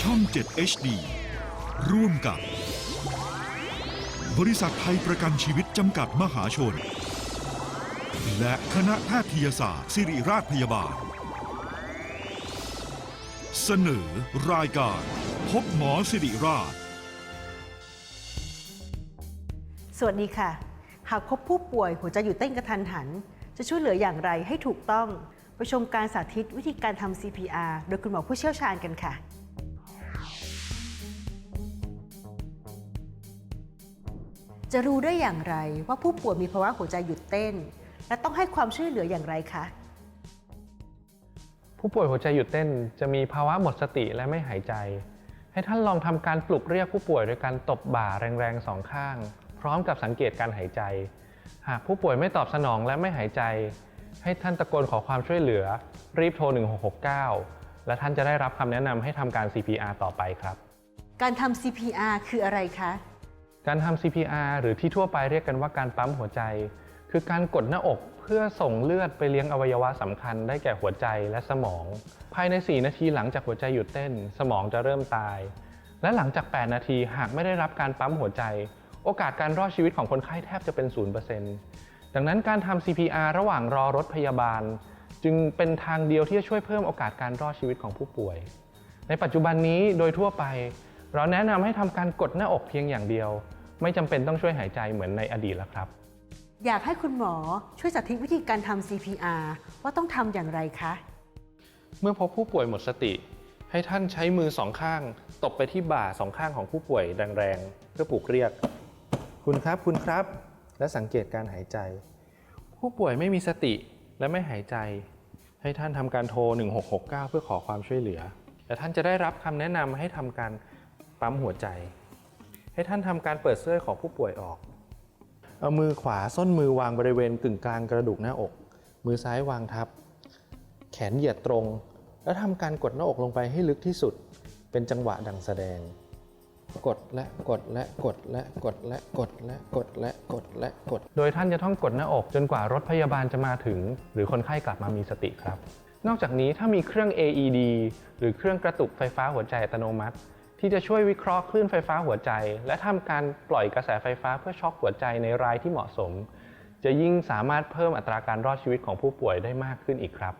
ช่อง 7 HD ร่วมกับ บริษัทไทยประกันชีวิตจำกัดมหาชน และคณะแพทยศาสตร์ ศิริราชพยาบาล เสนอรายการ พบหมอสิริราช สวัสดีค่ะ หากพบผู้ป่วยหัวใจหยุดเต้นกระทันหัน จะช่วยเหลืออย่างไรให้ถูกต้อง ไปชมการสาธิตวิธีการทำ CPR โดยคุณหมอผู้เชี่ยวชาญกันค่ะ จะรู้ได้อย่างไรว่าผู้ป่วยมีภาวะหัวใจหยุดเต้น และต้องให้ความช่วยเหลืออย่างไรคะผู้ป่วยหัวใจหยุดเต้นจะมีภาวะหมดสติและไม่หายใจ ให้ท่านลองทำการปลุกเรียกผู้ป่วยโดยการตบบ่าแรงๆสองข้าง พร้อมกับสังเกตการหายใจ หากผู้ป่วยไม่ตอบสนองและไม่หายใจ ให้ท่านตะโกนขอความช่วยเหลือ รีบโทร 1669 และท่านจะได้รับคำแนะนำให้ทำการ CPR ต่อไปครับ การทำ CPR คืออะไรคะ การทำ CPR หรือที่ทั่วไปเรียกกันว่าการปั๊มหัวใจ คือการกดหน้าอกเพื่อส่งเลือดไปเลี้ยงอวัยวะสำคัญได้แก่หัวใจและสมอง ภายใน 4 นาทีหลังจากหัวใจหยุดเต้น สมองจะเริ่มตาย และหลังจาก 8 นาทีหากไม่ได้รับการปั๊มหัวใจ โอกาสการรอดชีวิตของคนไข้แทบจะเป็น 0% ดังนั้นการทำ CPR ระหว่างรอรถพยาบาล จึงเป็นทางเดียวที่จะช่วยเพิ่มโอกาสการรอดชีวิตของผู้ป่วย ในปัจจุบันนี้โดยทั่วไป เราแนะนำให้ทำการกดหน้าอกเพียงอย่างเดียว ไม่จำเป็นต้องช่วยหายใจเหมือนในอดีตแล้วครับ อยากให้คุณหมอช่วยสาธิตวิธีการทำ CPR ว่าต้องทำอย่างไรคะ เมื่อพบผู้ป่วยหมดสติ ให้ท่านใช้มือสองข้าง ตบไปที่บ่าสองข้างของผู้ป่วยแรงๆเพื่อปลุกเรียก คุณครับคุณครับ และสังเกตการหายใจ ผู้ป่วยไม่มีสติและไม่หายใจ ให้ท่านทำการโทร 1669 เพื่อขอความช่วยเหลือ และท่านจะได้รับคำแนะนำให้ทำการปั๊มหัวใจ ให้ท่านทำการเปิดเสื้อของผู้ป่วยออก เอามือขวาส้นมือวางบริเวณกึ่งกลางกระดูกหน้าอก มือซ้ายวางทับ แขนเหยียดตรง แล้วทำการกดหน้าอกลงไปให้ลึกที่สุด เป็นจังหวะดังแสดง กดและกดและกดและกดและกดและกดและกดและกด โดยท่านจะต้องกดหน้าอกจนกว่ารถพยาบาลจะมาถึง หรือคนไข้กลับมามีสติครับ นอกจากนี้ถ้ามีเครื่อง AED หรือเครื่องกระตุกไฟฟ้าหัวใจอัตโนมัติ ที่จะช่วยวิเคราะห์คลื่นไฟฟ้าหัวใจ และทำการปล่อยกระแสไฟฟ้าเพื่อช็อคหัวใจในรายที่เหมาะสม จะยิ่งสามารถเพิ่มอัตราการรอดชีวิตของผู้ป่วยได้มากขึ้นอีกครับ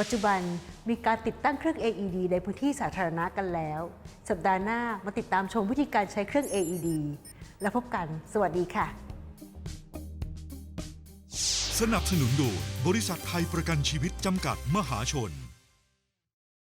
ปัจจุบันมีการติดตั้งเครื่อง AED ในพื้นที่สาธารณะกันแล้ว สัปดาห์หน้ามาติดตามชมวิธีการใช้เครื่อง AED แล้วพบกัน สวัสดีค่ะ สนับสนุนโดยบริษัทไทยประกันชีวิตจำกัดมหาชน